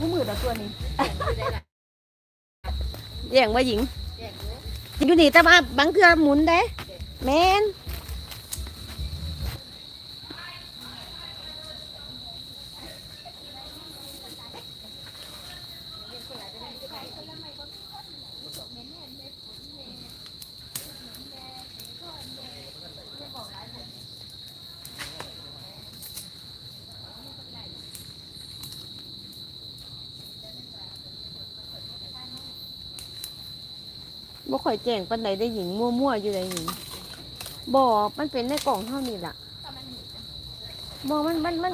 อู้มือต่อตัวนี้ได้ละแย่งว่าหญิงแยกรู้อยู่นี่แต่ว่าบางเทื่อหมุนเด้แมน บ่ค่อยแจ้งปานใดได้หญิงมั่วๆอยู่ได้หญิงบ่มันเป็นในกล่องเท่านี้ล่ะบ่มันมันมัน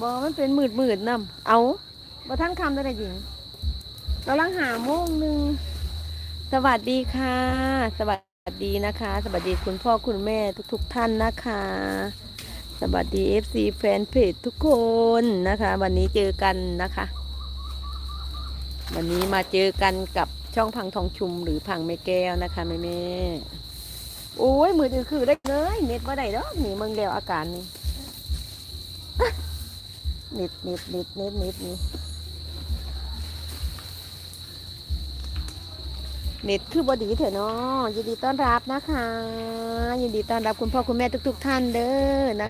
บ่มันเป็นหมืดมืดๆนำเอาบ่ทันคำได้หญิงกำลังหาโมงหนึ่งสวัสดีค่ะ สวัสดีนะคะ สวัสดีคุณพ่อคุณแม่ทุกๆท่านนะคะ สวัสดี FC แฟนเพจทุกคนนะคะ วันนี้เจอกันนะคะ วันนี้มาเจอกันกับ ช่องพังทองชุมหรือพังแม่แก้วนะคะแม่แม่โอ้ยมือถือคือได้เลยเน็ตว่าได้ดอกนี่เมืองเดียวอาการนี่เน็ตเน็ตเน็ตเน็ตเน็ตนี่เน็ตคือบอดีเถอะเนาะยินดีต้อนรับนะคะ ยินดีต้อนรับคุณพ่อคุณแม่ทุก ๆ ท่านเด้อนะ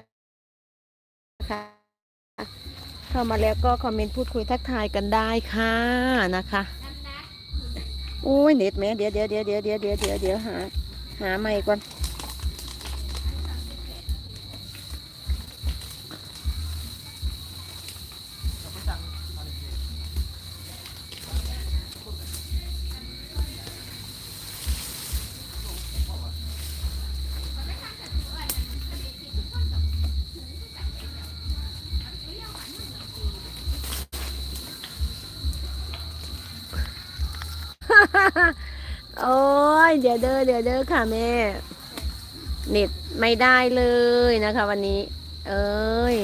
คะเข้ามาแล้วก็คอมเมนต์พูดคุยทักทายกันได้ค่ะนะคะ โอ้ยเน็ตแม่เดี๋ยวเดี๋ยวเดี๋ยวเดี๋ยวเดี๋ยวเดี๋ยวเดี๋ยวหา หาใหม่ก่อน โอ้ยเดี๋ยวเด้อเดี๋ยวเด้อค่ะแม่เน็ตไม่ได้เลยนะคะ วันนี้ เอ้ย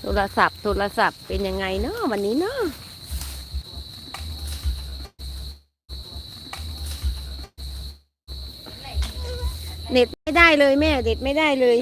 โทรศัพท์โทรศัพท์เป็นยังไงเนาะวันนี้เนาะเน็ตไม่ได้เลยแม่เน็ตไม่ได้เลย